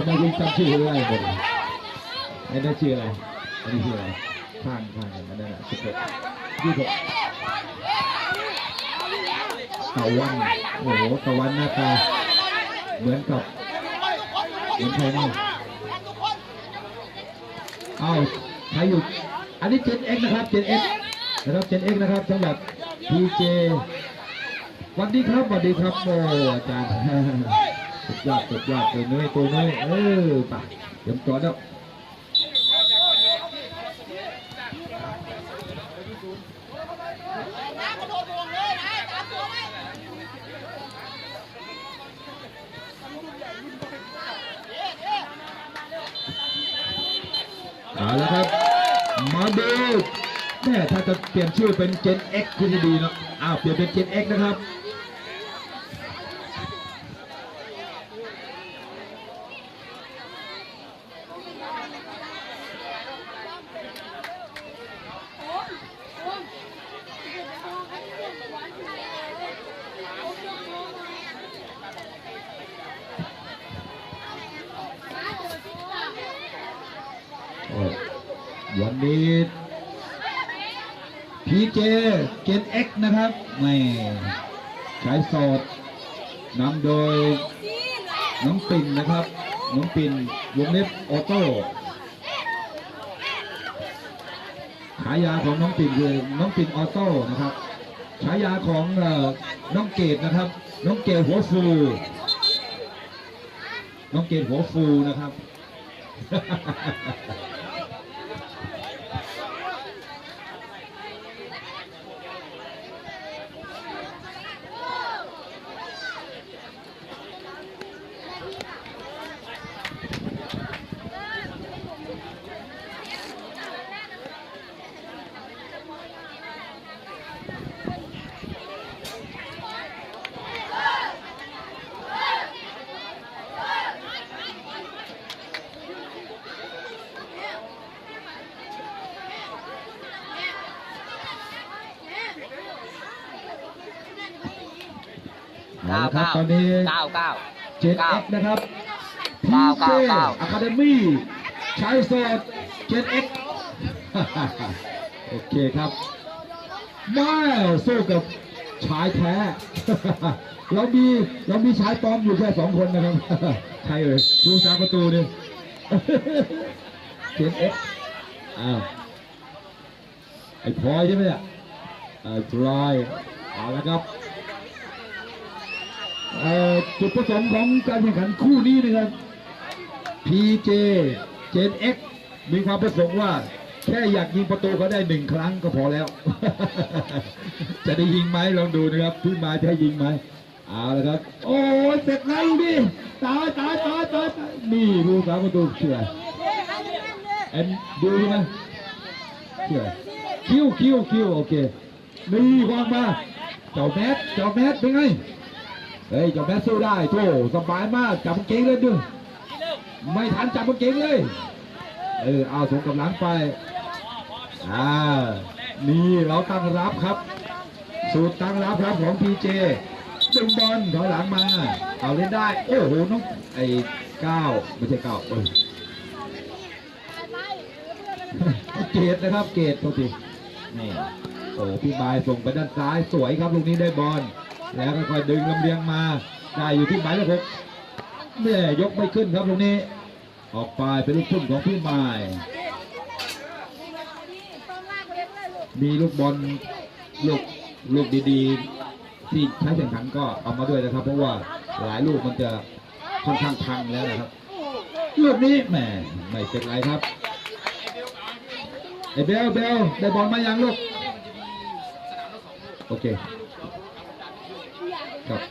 ทำไมคุณจำชื่อเขาได้หมดเลยไอ้นั่นชื่ออะไรอันนี้ชื่ออะไรข้างข้างกันนั่นแหละสิบหกยี่สิบตะวันโอ้โหตะวันหน้าตาเหมือนกับเหมือนใครนี่เอ้าใครอยู่อันนี้เจนเอ็กนะครับเจนเอ็กนะครับเจนเอ็กนะครับสำหรับพีเจสวัสดีครับสวัสดีครับโอ้อาจารย์ ยอดสุดยอดตัวน้ตัวน้เออปเตรียมตัวแล้วเอาละครับ มาดูแม่ถ้าจะเปลี่ยนชื่อเป็น Gen X คุณจะดีเนาะอ้าวเปลี่ยนเป็น Gen X นะครับ โอ้วันนี้พีเจเกนเอ็กนะครับไม่ใช้สดนำโดยน้องปิ่นนะครับ น้องปิ่นวงเล็บออโต้ฉายาของน้อง ปิ่นคือน้องปิ่นออโต้นะครับฉายาของน้องเกดนะครับ น้องเกดหัวฟู น้องเกดหัวฟูนะครับ เอาละครับตอนนี้เก้าเก้าเจนเอ็กนะครับพีเก้าเจเก้าเก้าอะคาเดมี่ชายโสดเจนเอ็กโอเคครับมาสู้กับชายแท้เรามีเรามีชายปลอมอยู่แค่สองคนนะครับใครเอ่ยดูสามประตูนี่เจนเอ็กอ้าวไอ้พลอยใช่ไหมเนี่ยไอ้พลอยเอาละครับเอ่อ จุดประสงค์ของการแข่งขันคู่นี้นะครับ PJ Gen X มีความประสงค์ว่า แค่อยากยิงประตูเขาได้หนึ่งครั้งก็พอแล้ว จะได้ยิงไหมลองดูนะครับพี่มาจะให้ยิงไหมเอาละครับ โอ้ยเสร็จแล้วดิตายตายตายตายนี่ดูสามประตูเชื่อเอ็นดูไหมเชื่อคิวคิวคิวโอเคนี่วางมาเจ้าแมทเจ้าแมทเป็นไง เฮ้ยจับแมสสู้ได้โธ่สบายมากจับกางเกงเลยดึงไม่ทันจับกางเกงเลยเออเอาส่งกำลังไปอ่านี่เราตั้งรับครับ สูตรตั้งรับครับของพีเจดึงบอลถอยหลังมา เอาเล่นได้ โอ้โหน้องไอ้เก้าไม่ใช่เก้าเออเกตนะครับเกตโทษทีนี่โอ้พี่บายส่งไปด้านซ้ายสวยครับลูกนี้ได้บอล แล้วค่อยๆดึงลำเลียงมาได้อยู่ที่หมายเลขหกแม่ยกไม่ขึ้นครับตรงนี้ ออกไปเป็นลูกทุ่งของพี่หมายมีลูกบอลลูกลูกดีๆ ที่ใช้แข่งขันก็เอามาด้วยนะครับ เพราะว่าหลายลูกมันจะค่อนข้างพังแล้วนะครับลูกนี้แหมไม่เป็นไรครับไอ้เบลเบลได้บอลมายังลูกโอเค ครับ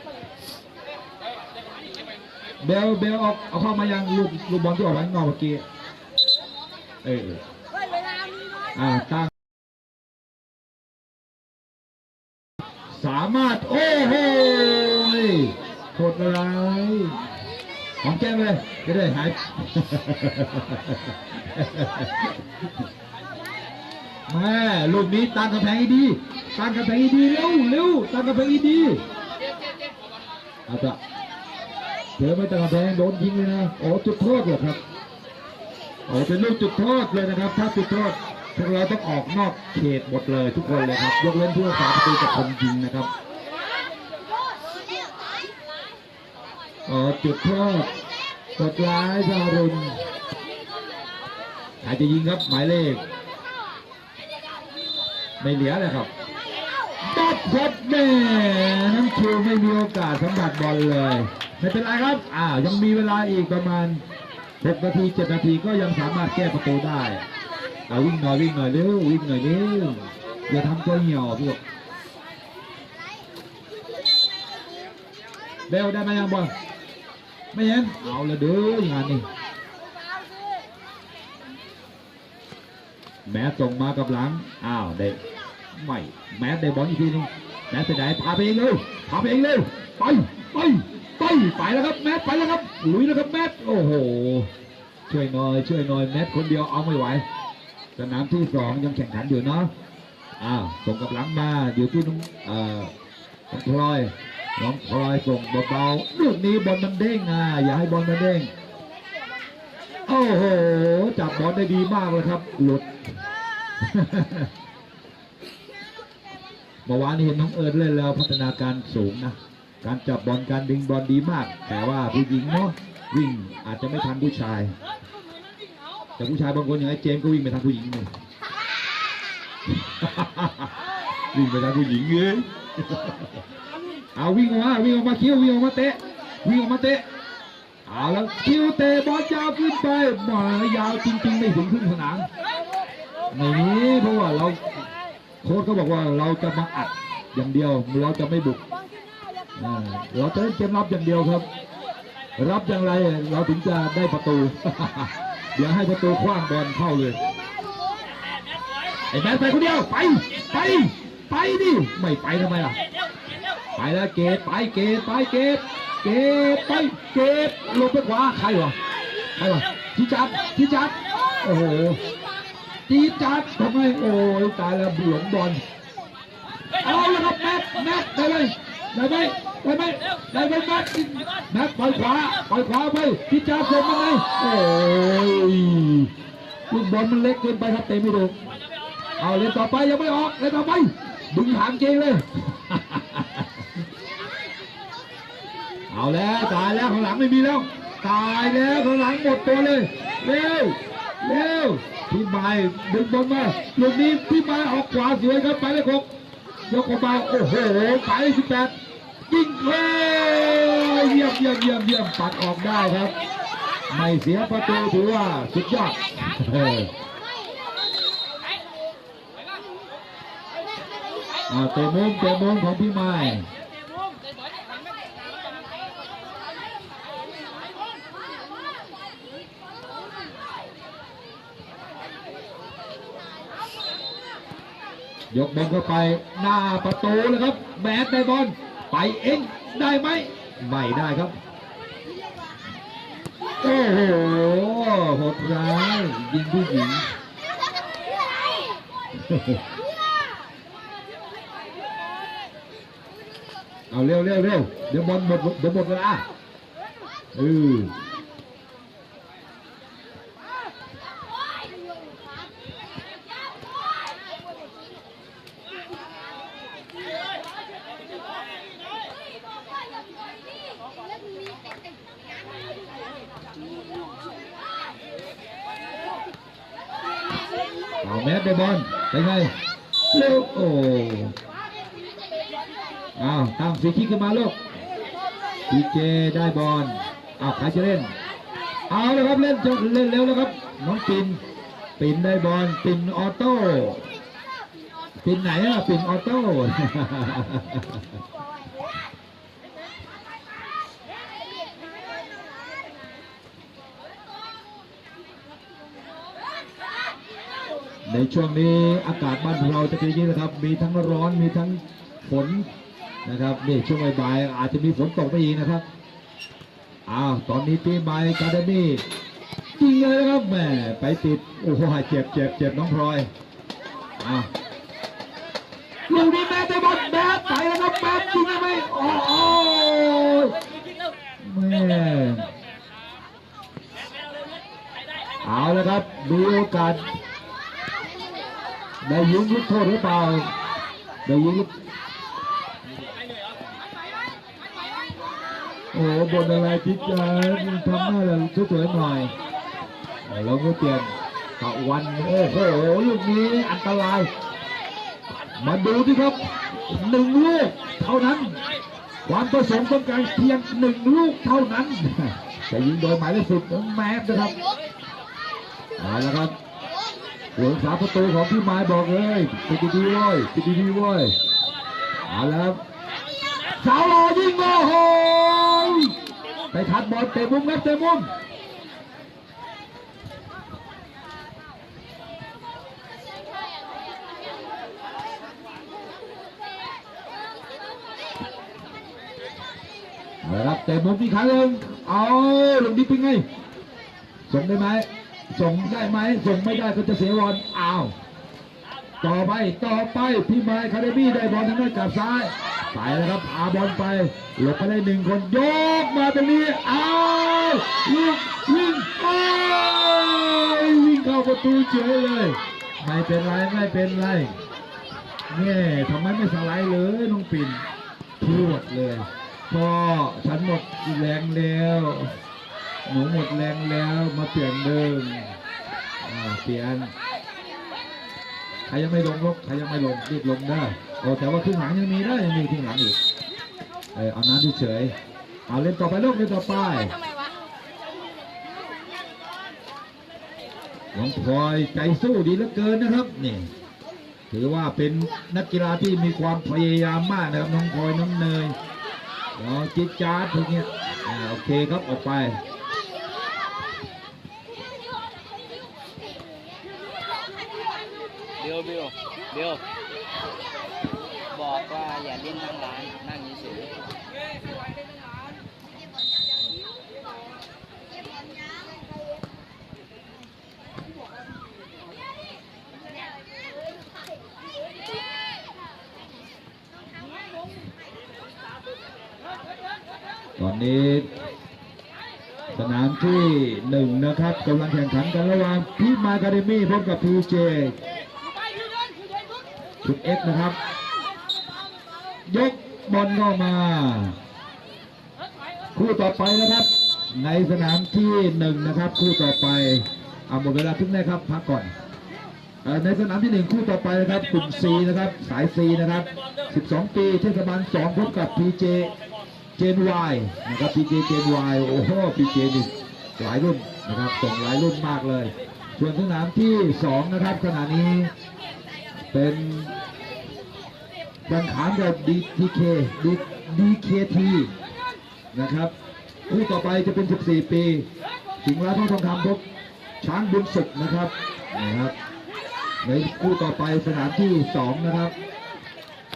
เบลเบลเอาเอาเข้ามายังลูกลูกบอลที่ออกไปข้างนอกเมื่อกี้เอออ่าตั้งสามารถ โอ้โหโคตรอะไรของแก้มเลยจะได้หายแม่ลูกนี้ตั้งกำแพงดีตั้งกำแพงดีเร็วเร็วตั้งกำแพงดี อาละเธอไม่ตะกำแพงโดนยิงเลยนะโอ้จุดโทษเหรอครับโอ้เป็นลูกจุดโทษเลยนะครับ ถ้าจุดโทษพวกเราต้องออกนอกเขตหมดเลยทุกคนเลยครับ ยกเว้นผู้รักษาประตูกับคนยิงนะครับอ๋อจุดโทษกดร้ายทารุณใครจะยิงครับหมายเลข ไม่เหลือเลยครับ บัดครับแม่น้ำคิวไม่มีโอกาสสัมผัสบอลเลย ไม่เป็นไรครับ อ่า ยังมีเวลาอีกประมาณ 6 นาที 7 นาทีก็ยังสามารถแก้ประตูได้เอาวิ่งหน่อยวิ่งหน่อยเร็ววิ่งหน่อยเร็วอย่าทำตัวเหี่ยวพวกเบลได้ไหมยังบอลไม่เห็นเอาละเด้ออย่างานนี้แม้ส่งมากับหลัง อ้าวได้ ไม่แม้ได้บอลอีกทีนึงแม้ไปไหนพาไปเองเร็วพาไปเองเร็วไปไปไปไปแล้วครับแมทไปแล้วครับลุยแล้วครับแมทโอ้โหช่วยหน่อยช่วยหน่อยแมทคนเดียวเอาไม่ไหวสนามที่สองยังแข่งขันอยู่เนาะอ้าวส่งกับหลังมาอยู่ที่น้องเอ่อน้องพลอยน้องพลอยส่งเบาๆลูกนี้บอลมันเด้งอะอย่าให้บอลมันเด้งโอ้โหจับบอลได้ดีมากเลยครับหลุด มื่อวานนี้เห็นน้องเอิร์ธเล่นแล้วพัฒนาการสูงนะ การจับบอลการดึงบอลดีมาก แต่ว่าผู้หญิงเนาะวิ่งอาจจะไม่ทันผู้ชาย แต่ผู้ชายบางคนอย่างไอ้เจมส์ก็วิ่งไปทางผู้หญิงเลยวิ่งไปทางผู้หญิงเลยเอาวิ่งออกมาวิ่งออกมาคิววิ่งออกมาเตะวิ่งออกมาเตะเอาแล้วคิวเตะบอลยาวขึ้นไปหมายาวจริงๆไม่ถึงครึ่งสนามในนี้เพราะว่าเรา โค้ชเขาบอกว่าเราจะมาอัดอย่างเดียวเราจะไม่บุกเราจะเล่นเกมรับอย่างเดียวครับ รับอย่างไรเราถึงจะได้ประตู เดี๋ยวให้ประตูคว้างบอลเข้าเลยไอ้แมนไปคนเดียวไปไปไปดิไม่ไปทำไมล่ะไปแล้วเกตไปเกตไปเกตเกตไปเกตลงไปขวาใครวะใครวะที่จัดที่จัดโอ้โห จีดจัดทำไมโอ้ยตายแล้วหลงบอลเอาละครับแมทแมทได้ไหมได้ไหมได้ไหมได้ไหมแมทแมทปล่อยขวาปล่อยขวาไปที่จ้าส่งมาไงโอ้ยลูกบอลมันเล็กเกินไปครับเตะไม่โดนเอาเล่นต่อไปยังไม่ออกเล่นต่อไปดึงหางเกงเลยเอาแล้วตายแล้วข้างหลังไม่มีแล้วตายแล้วข้างหลังหมดตัวเลยเร็วเร็ว พี่ไม้ดึงบอลมาลูกนี้พี่ไม้ออกขวาสวยครับไปเลยครับยกออกมาโอ้โหไปสิบแปดยิงเลยเยี่ยมเยี่ยมเยี่ยมเยี่ยมปัดออกได้ครับ ไม่เสียประตูถือว่าสุดยอดเออเอาเตะมุมเตะมุมของพี่ไม้ ยกบอลเข้าไปหน้าประตูเลยครับ แมนได้บอลไปเองได้ไหมไม่ได้ครับ โอ้โหโหดร้ายยิงผู้หญิงเอาเร็วเร็วเร็วเดี๋ยวบอลหมดเดี๋ยวหมดเวลาเออเอาแมสได้บอล เป็นไงเร็วโอ้อ้าวตั้งสีขี้ขึ้นมาลูกพีเจได้บอลอ้าวใครจะเล่น เอาเลยครับเล่นจบเล่นเร็วแล้วครับ น้องปินปินได้บอลปินออโต้ปินไหนอะปินออโต้ ในช่วงนี้อากาศบ้านเราจะเป็นอย่างนี้นะครับ มีทั้งร้อนมีทั้งฝนนะครับนี่ช่วงบ่ายๆอาจจะมีฝนตกไปอีกนะครับอ้าวตอนนี้ปีใหม่กาเดมี่จริงเลยนะครับแหมไปติดโอ้โหเจ็บเจ็บเจ็บน้องพลอยอ้าวลูกนี้แม่ได้บอลแม่ไปแล้วครับแม่จริงไหมโอ้โหแม่เอาแล้วครับดูโอกาส ได้ยิงลูกโทษหรือเปล่าได้ยิงลูกโอ้บนอะไรทิศจะทำหน้าเราสวยๆหน่อยเอาเราก็เปลี่ยนตะวันโอ้โหลูกนี้อันตราย มาดูที่ครับหนึ่งลูกเท่านั้น ความประสงค์ต้องการเพียงหนึ่งลูกเท่านั้นจะยิงโดยหมายเลขสิบแมสนะครับเอาละครับ หัวสาประตูของพี่ไม้บอกเลยปิดดีๆเว้ยปิดดีๆเว้ยเอาและครับสาวรอยิงโอ้โหไปทัดบอลเตะมุมครับเตะมุมนะครับแต่มุมอีกครั้งหนึ่งเอาลงดิเป็นไงส่งได้ไหม ส่งได้ไหมส่งไม่ได้ก็จะเสียบอลอ้าว ต่อไปต่อไปพี่ไม้คาเดมี่ได้บอลทางด้านกลับซ้ายไปแล้วครับพาบอลไปหลบไปได้หนึ่งคนยกมาตรงนี้อ้าววิ่งวิ่งอ้าววิ่งเข้าประตูเฉยเลยไม่เป็นไรไม่เป็นไรเนี่ยทำไมไม่สไลด์เลยน้องปิ่นพรวดเลยพ่อฉันหมดแรงแล้ว หนูหมดแรงแล้วมาเปลี่ยนเดิมเปลี่ยนใครยังไม่ลงลกใครยังไม่ลงรีบลงได้โอ้แต่ว่าครึ่งหลังยังมีได้ยังมีครึ่งหลังอีกเออเอาน้ำเฉยเอาเล่นต่อไปลูกเล่นต่อไปน้องพลอยใจสู้ดีเหลือเกินนะครับนี่ถือว่าเป็นนักกีฬาที่มีความพยายามมากนะครับน้องพลอยน้องเนยน้องจิ๊ดจ๊าดพวกเนี้ยอ่าโอเคครับออกไป เดี๋ยวเดี๋ยว เดี๋ยวบอกว่าอย่าเล่นนั่งร้านนั่งเฉยตอนนี้สนามที่หนึ่งนะครับกำลังแข่งขันกันระหว่างพีมาคาเดมี่พบกับพีเจ ชุดเอ็กนะครับ ยกบอลเข้ามา คู่ต่อไปนะครับ ในสนามที่หนึ่งนะครับ คู่ต่อไปเอาหมดเวลาทุกแน่ครับพักก่อนในสนามที่หนึ่งคู่ต่อไปนะครับกลุ่ม C นะครับ สาย C นะครับ 12 ปีเทศบาล2พบกับ PJ เจน Y นะครับ PJ เจน Y โอ้โห PJ นี่หลายรุ่นนะครับส่งหลายรุ่นมากเลย ส่วนสนามที่สองนะครับขณะนี้ เป็นแข่งขันกับ DTK DKT นะครับคู่ต่อไปจะเป็น 14 ปีสิงห์ร้ายทอทองคำพบช้างบุญสุขนะครับนะครับในคู่ต่อไปสนามที่สองนะครับ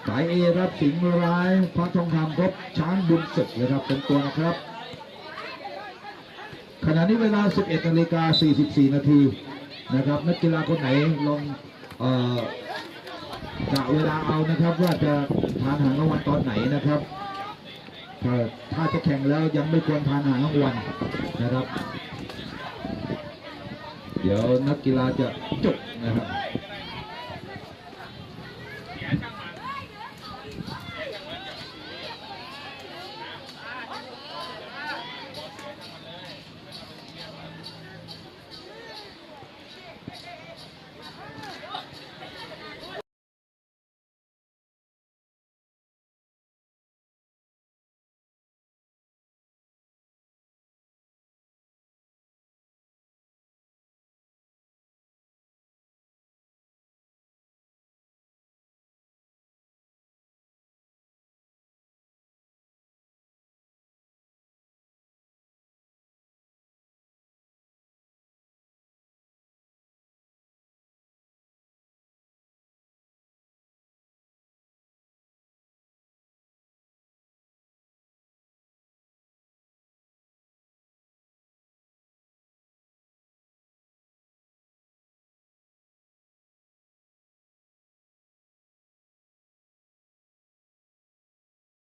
สายเอครับสิงห์ร้ายพระทองคำพบช้างบุญสุขนะครับเป็นตัวนะครับ ขณะนี้เวลา 11นาฬิกา44 นาทีนะครับนักกีฬาคนไหนลองเอ่อ กะเวลาเอานะครับว่าจะทานอาหารางวันตอนไหนนะครับถ้าถ้าจะแข่งแล้วยังไม่ควรทานอาหารางวันนะครับ เดี๋ยวนักกีฬาจะจบนะครับ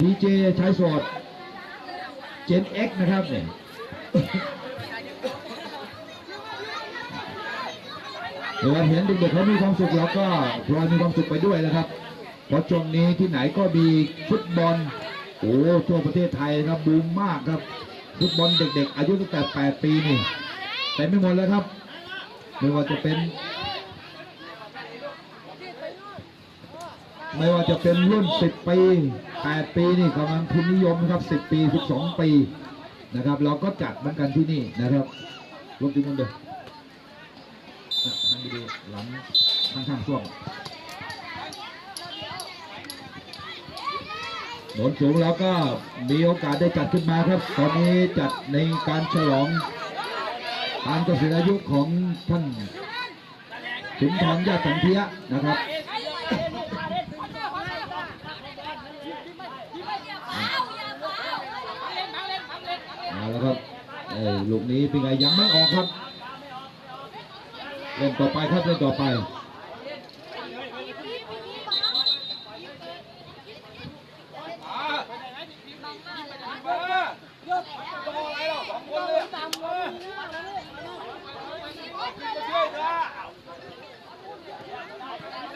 ดีเจชายสด Gen X นะครับเนี่ยเวลาเห็นเด็กๆเขามีความสุขเราก็พลอยมีความสุขไปด้วยนะครับ เพราะช่วงนี้ที่ไหนก็มีฟุตบอลโอ้ทั่วประเทศไทยครับบูมมากครับ ฟุตบอลเด็กๆ อายุตั้งแต่ 8 ปีนี่แต่ไม่หมดแล้วครับ ไม่ว่าจะเป็นไม่ว่าจะเป็นรุ่น 10 ปี 8 ปีนี่กำลังพิมพ์นิยมนะครับ 10 ปี 12 ปีนะครับ เราก็จัดเหมือนกันที่นี่นะครับรวมถึงกันเด้อทางดีหลังข้างๆช่วงโหนสูงแล้วก็มีโอกาสได้จัดขึ้นมาครับ ตอนนี้จัดในการฉลองการเกษียณอายุของท่านสุนทรญาสันเทียนะครับ เอาละครับเอ้ย ลูกนี้เป็นไงยังไม่ออกครับ เล่นต่อไปครับเล่นต่อไป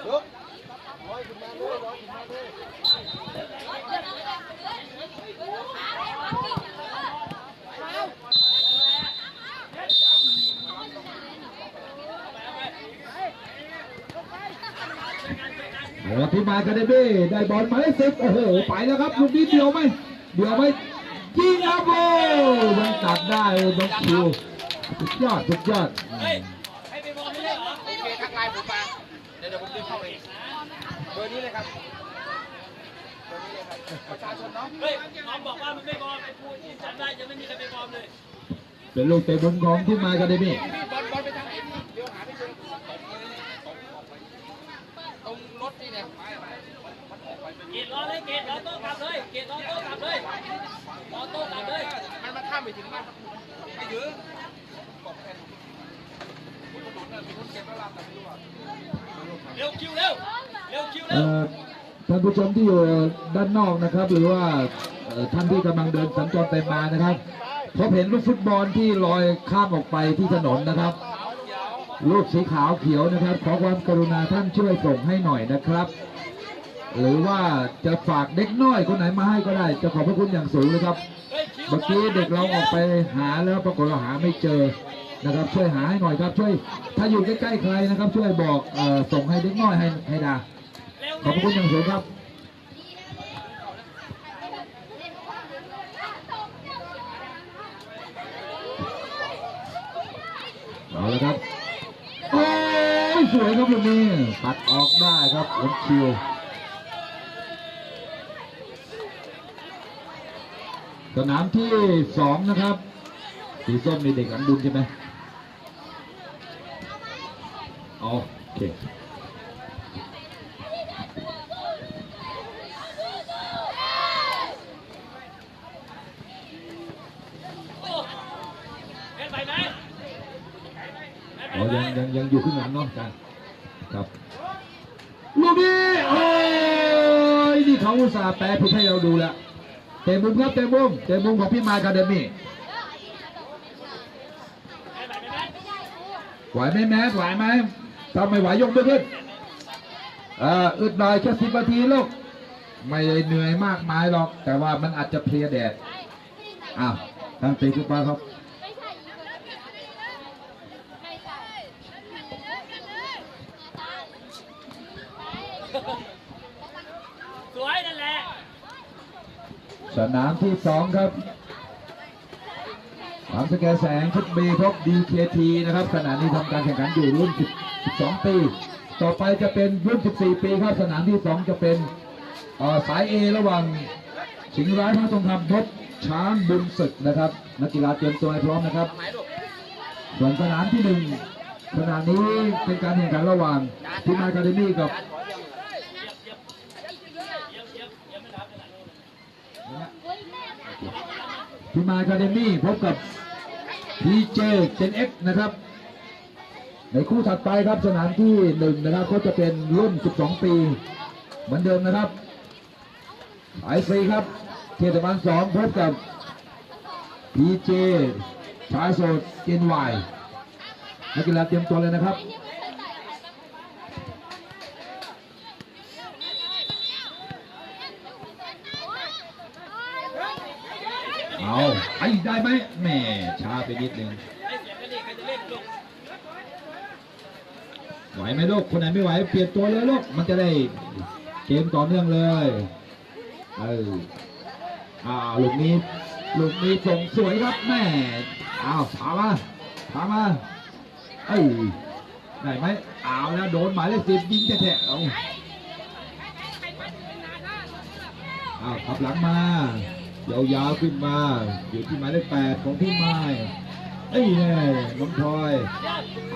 โอ้ที่มากันได้เบ้ได้บอลหมายเลขสิบโอ้โหไปแล้วครับลูกนี้เดียวไหมเดียวไหมยิงครับโอ้ยังตัดได้เลยน้องคิวสุดยอดสุดยอดเฮ้ยให้ไปบอลไม่ได้เหรอโอเคทักไลน์ผมมาเดี๋ยวเดี๋ยวผมดึงเข้าเองเบอร์นี้เลยครับเบอร์นี้เลยครับประชาชนเนาะเฮ้ยน้องบอกว่ามันไม่บอลไอ้พูดที่จำได้ยังไม่มีใครไปบอลเลยเป็นลูกเตะมุมของที่มากันได้บี้พี่บอลบอลไปทางไหนพี่เดี๋ยวหาไม่เจอตรงรถนี่เนี่ย เกตรอเลยเกตรอโต้กลับเลยเกตรอโต้กลับเลยรอโต้กลับเลยมันมาข้ามไปถึงบ้านไม่เยอะบอเร็วคิวเร็วเร็วคิวเร็วอท่านผู้ชมที่อยู่ด้านนอกนะครับ หรือว่าท่านที่กำลังเดินสัญจรไปมานะครับพบเห็นลูกฟุตบอลที่ลอยข้ามออกไปที่ถนนนะครับลูกสีขาวเขียวนะครับ ขอความกรุณาท่านช่วยส่งให้หน่อยนะครับ หรือว่าจะฝากเด็กน้อยคนไหนมาให้ก็ได้ จะขอบพระคุณอย่างสูงเลยครับเมื่อกี้เด็กเราออกไปหาแล้วปรากฏเราหาไม่เจอนะครับ ช่วยหาให้หน่อยครับช่วยถ้าอยู่ใกล้ๆใครนะครับ ช่วยบอกอส่งให้เด็กน้อยให้ให้ดาขอบพระคุณอย่างสูงครับเอาละครับโอ้ยสวยครับลูกนี้ปัดออกได้ครับผลคิว สนามที่สองนะครับ สีส้มมีเด็กหลังบุญใช่ไหมอ๋อโอเคอ๋อยังยังยังอยู่ข้างหลังเนาะจารย์ครับลูกนี้โอ้ยนี่เขาอุตส่าห์แปลผิดให้เราดูแล้วะมุมครับเตะมุมเตะมุมของพี่มายคาเดมี่ไหวไหมแมสไหวไหมถ้าไม่ไหวยกมือขึ้นอ่ออึดหน่อยแค่สิบนาทีลูกไม่เหนื่อยมากมายหรอก แต่ว่ามันอาจจะเพลียแดดอ้าวตั้งตีขึ้นมาครับสวยนั่นแหละ สนามที่สองครับสามสแกแสงชุดบีพบ DKT นะครับขณะนี้ทำการแข่งขันอยู่รุ่น 12 ปี ต่อไปจะเป็นรุ่น 14 ปีครับ สนามที่ 2 จะเป็นอ่อสาย A ระหว่างสิงห์ร้ายพระทองคำพบช้างบุญศึกนะครับ นักกีฬาเตรียมตัวให้พร้อมนะครับ ส่วนสนามที่หนึ่งสนามนี้เป็นการแข่งขันระหว่างทีมอาคาเดมี่กับ ทีมาคาเดมี่พบกับ PJ Gen X นะครับ ในคู่ถัดไปครับสนามที่หนึ่งนะครับก็จะเป็นรุ่น 12 ปี เหมือนเดิมนะครับไอซีครับเทศบาลสองพบกับพีเจชายโสดเจนวายนักกีฬาเตรียมตัวเลยนะครับ เอาไอ้ได้ไหมแหม่ช้าไปนิดนึงไอ้เสียงกันนี่ใครจะเล่นลูกไหวไหมลูก คนไหนไม่ไหว เปลี่ยนตัวเลยลูก มันจะได้เกมต่อเนื่องเลย เอออ่าลูกนี้ ลูกนี้ส่งสวยครับแม่อ้าวพามาพามาเอ้ยได้ไหมเอาแล้วโดนหมายเลขสิบยิงแท้ๆเอาอ้าวขับหลังมา ยาวๆขึ้นมา อยู่ที่หมายเลขแปดของพี่ไม้เอ้ยแน่น้องพลอย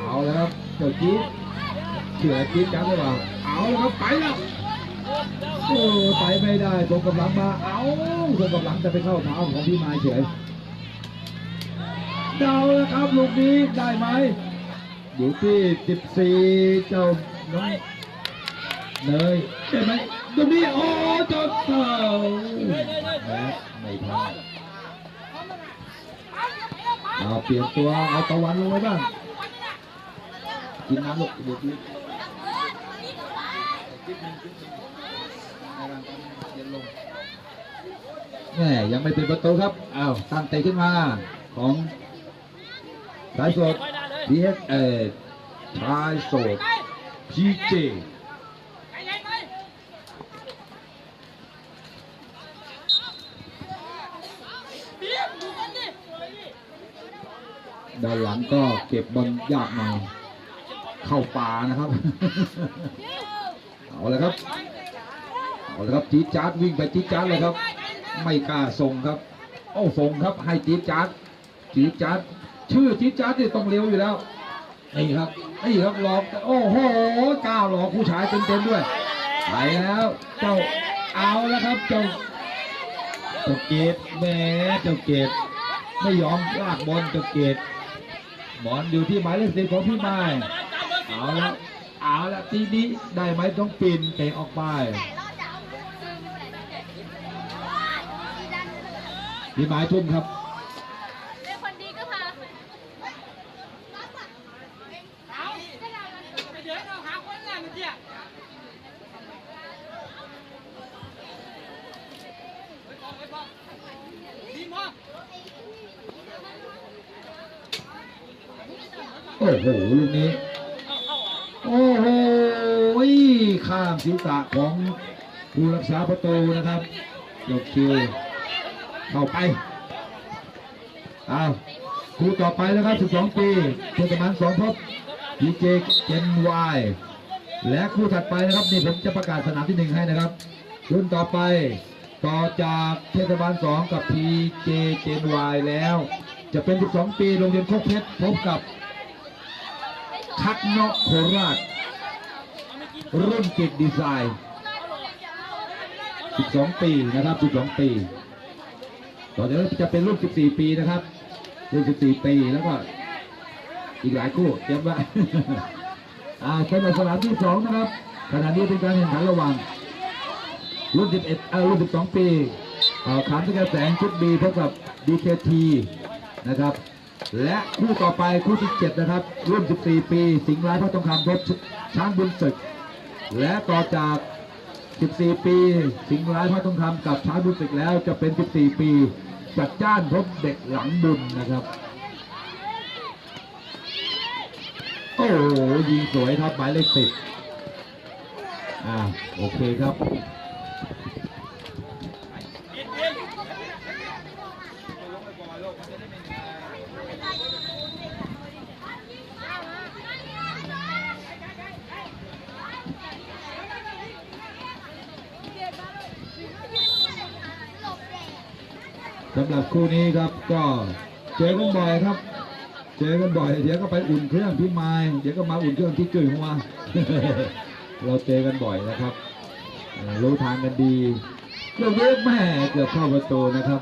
เอาแล้วครับเจ้าจี๊ดเชื่อจี๊ดจังหรือเปล่าเอาแล้วครับไปแล้วโอ้ไปไม่ได้ส่งกำลังมาเอาส่งกำลังแต่ไปเข้าเท้าของพี่ไม้เฉยเดาแล้วครับลูกนี้ได้ไหมอยู่ที่ 14 เจ้าน้องเนยได้ไหม ตรงนี้โอ้จ้าเต่าแม่ไม่ทันเอาเปลี่ยนตัวเอาตะวันลงไปบ้างกินน้ำลูกเดี๋ยวกินแม่ยังไม่เป็นประตูครับอ้าวตั้งเตะขึ้นมาของสายสดพีเอสเอชายสดพีเจ ด้านหลังก็เก็บบอลยากหน่อยเข้าป่านะครับ เอาเลยครับ เอาเลยครับจีจ๊าดวิ่งไปจีจ๊าดเลยครับ ไม่กล้าส่งครับ โอ้ส่งครับให้จีจ๊าดจี๊ดจ๊าดชื่อจีจ๊าดนี่ต้องเร็วอยู่แล้วนี่ครับนี่ครับหลอกโอ้โหกล้าหลอกผู้ชายเต็มๆด้วยไปแล้วเจ้าเอาแล้วครับเจ้าเจ้าเกตแม่เจ้าเกตไม่ยอมลากบอลเจ้าเกต บอลอยู่ที่หมายเลขสิบของพี่ไม้เอาละเอาละทีนี้ได้ไหมต้องปีนเตะออกไปพี่ไม้ทุ่มครับ เป็นคนดีก็พา โอ้โหลูกนี้ โอ้โหข้ามศีรษะของผู้รักษา ประตูนะครับยกคิวเข้าไปเอาวคู่ต่อไปนะครับ12ปีเทศบาลสองพบพีเจเจนวายและคู่ถัดไปนะครับนี่ผมจะประกาศสนามที่หนึ่งให้นะครับรุ่นต่อไปต่อจากเทศบาลสองกับพีเจเจนวายแล้ว จะเป็น 12 ปีโรงเรียนโคกเพชรพบกับคัดเนาะโคราชรุ่นจิตดีไซน์ 12 ปีนะครับ 12 ปี ต่อจากนั้นจะเป็นรุ่น 14 ปีนะครับ รุ่น 14 ปีแล้วก็อีกหลายคู่เตรียมไว้อ่าสำหรับสนามที่ 2 นะครับ ขณะนี้เป็นการแข่งขันระหว่างรุ่น 11อ่อรุ่น 12 ปีอ่อขามตะแกแสงชุดบีพบกับ DKT นะครับ และคู่ต่อไปคู่ที่ 7 นะครับ รุ่น 14 ปี สิงห์ร้ายพระทองคำพบช้างบุญศึก และต่อจาก 14 ปี สิงห์ร้ายพระทองคำกับช้างบุญศึกแล้วจะเป็น 14 ปี จัดจ้านพบเด็กหลังบุญนะครับ โอ้โหยิงสวยครับหมายเลขสิบอ่าโอเคครับ สำหรับคู่นี้ครับก็เจอกันบ่อยครับ เจอกันบ่อยเดี๋ยวก็ไปอุ่นเครื่องที่ไม้เดี๋ยวก็มาอุ่นเครื่องที่จุ้ยหัวเราเจอกันบ่อยนะครับรู้ทางกันดีเกือบเยอะแม่เกือบเข้าประตูนะครับ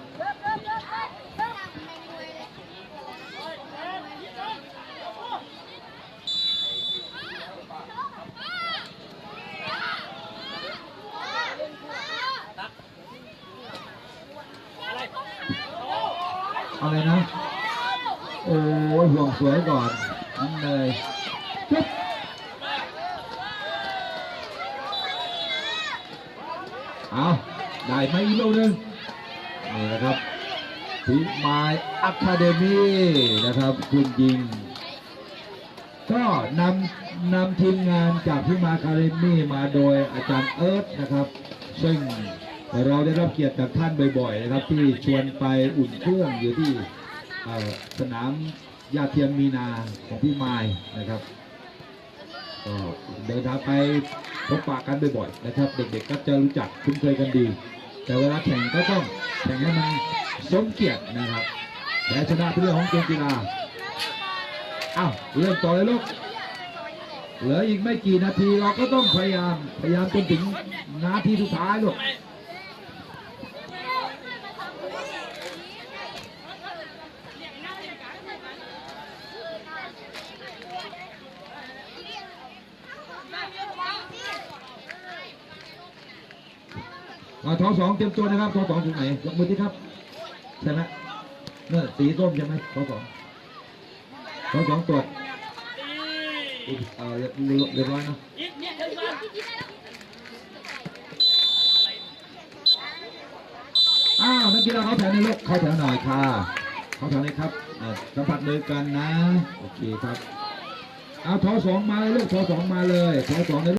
อะไรนะ โอ้ยห่วงสวยก่อนนั่นเลยปุ๊บเอาได้ไหมอีกลูกหนึงนี่นะครับทีมายอะคาเดมี่นะครับคุณยิง ก็นำนำทีมงานจากพิมายคาเดมี่มาโดยอาจารย์เอิร์ธนะครับ ซึ่ง เราได้รับเกียรติจากท่านบ่อยๆนะครับ ที่ชวนไปอุ่นเครื่องอยู่ที่สนามยาเทียมมีนาของพี่ไมายนะครับก็เดินทางไปพบปะกันบ่อยๆนะครับ เด็กๆก็จะรู้จักคุ้นเคยกันดี แต่เวลาแข่งก็ต้องแข่งให้มันสมเกียรตินะครับแพ้ชนะเป็นเรื่องของเกมกีฬาอ้าวเริ่มต่อเลยลูกเหลืออีกไม่กี่นาทีเราก็ต้องพยายามพยายามจนถึงนาทีสุดท้ายลูกเอาท้อ สองเตรียมตัวนะครับท้อสองถึงไหนยกมือที่ครับใช่ไหมเนี่ยสีส้มใช่ไหมท้อสองท้อสองตรวจอีกเอ่อเรียบร้อยนะยิงเนี่ยเดินมาอ้าวนักกีฬาเขาแถวในลูกเขาแถวหน่อยค่ะเขาแถวนี้ครับสัมผัสมือกันนะ โอเคครับ เอาทอสองมาเลยลูกทอสองมาเลยทอสองใน